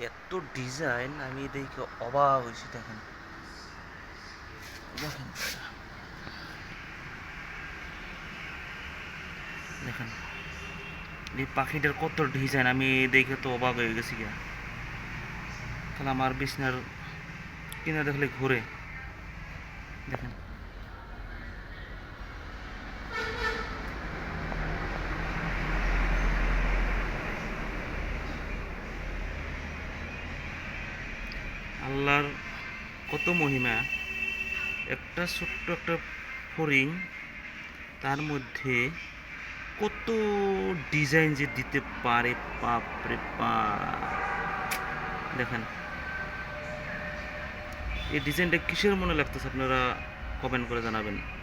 এত ডিজাইন আমি দেখে অবাক হয়েছি, দেখেন। দেখেন। দেখেন। এই পাখিটার কত ডিজাইন আমি দেখে তো অবাক হয়ে গেছি গিয়া। তাহলে আমার বিছনার কিনা দেখলে ঘুরে। দেখেন। আল্লাহর কত মহিমা। একটা ছোট্ট একটা ফরিং তার মধ্যে কত ডিজাইন যে দিতে পারে, বাপরে বাপ। দেখেন। এই ডিজাইনটা কিসের মনে লাগতেছে, আপনারা কমেন্ট করে জানাবেন।